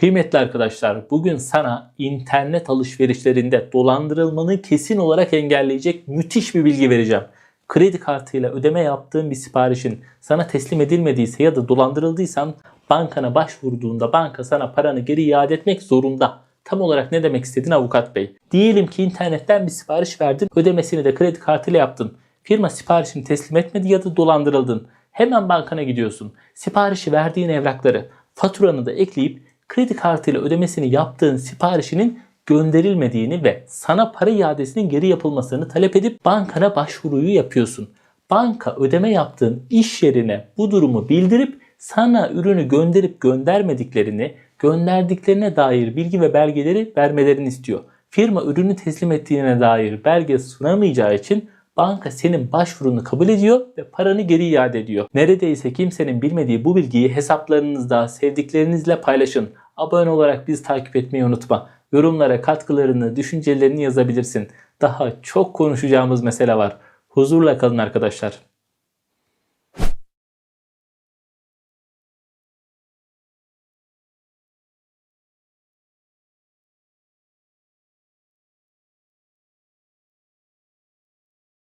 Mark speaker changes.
Speaker 1: Kıymetli arkadaşlar, bugün sana internet alışverişlerinde dolandırılmanı kesin olarak engelleyecek müthiş bir bilgi vereceğim. Kredi kartıyla ödeme yaptığın bir siparişin sana teslim edilmediyse ya da dolandırıldıysan bankana başvurduğunda banka sana paranı geri iade etmek zorunda. Tam olarak ne demek istediğini avukat bey. Diyelim ki internetten bir sipariş verdin, ödemesini de kredi kartıyla yaptın. Firma siparişini teslim etmedi ya da dolandırıldın. Hemen bankana gidiyorsun. Siparişi verdiğin evrakları, faturanı da ekleyip kredi kartıyla ödemesini yaptığın siparişinin gönderilmediğini ve sana para iadesinin geri yapılmasını talep edip bankana başvuruyu yapıyorsun. Banka ödeme yaptığın iş yerine bu durumu bildirip sana ürünü gönderip göndermediklerini, gönderdiklerine dair bilgi ve belgeleri vermelerini istiyor. Firma ürünü teslim ettiğine dair belge sunamayacağı için banka senin başvurunu kabul ediyor ve paranı geri iade ediyor. Neredeyse kimsenin bilmediği bu bilgiyi hesaplarınızda sevdiklerinizle paylaşın. Abone olarak bizi takip etmeyi unutma. Yorumlara katkılarını, düşüncelerini yazabilirsin. Daha çok konuşacağımız mesele var. Huzurla kalın arkadaşlar.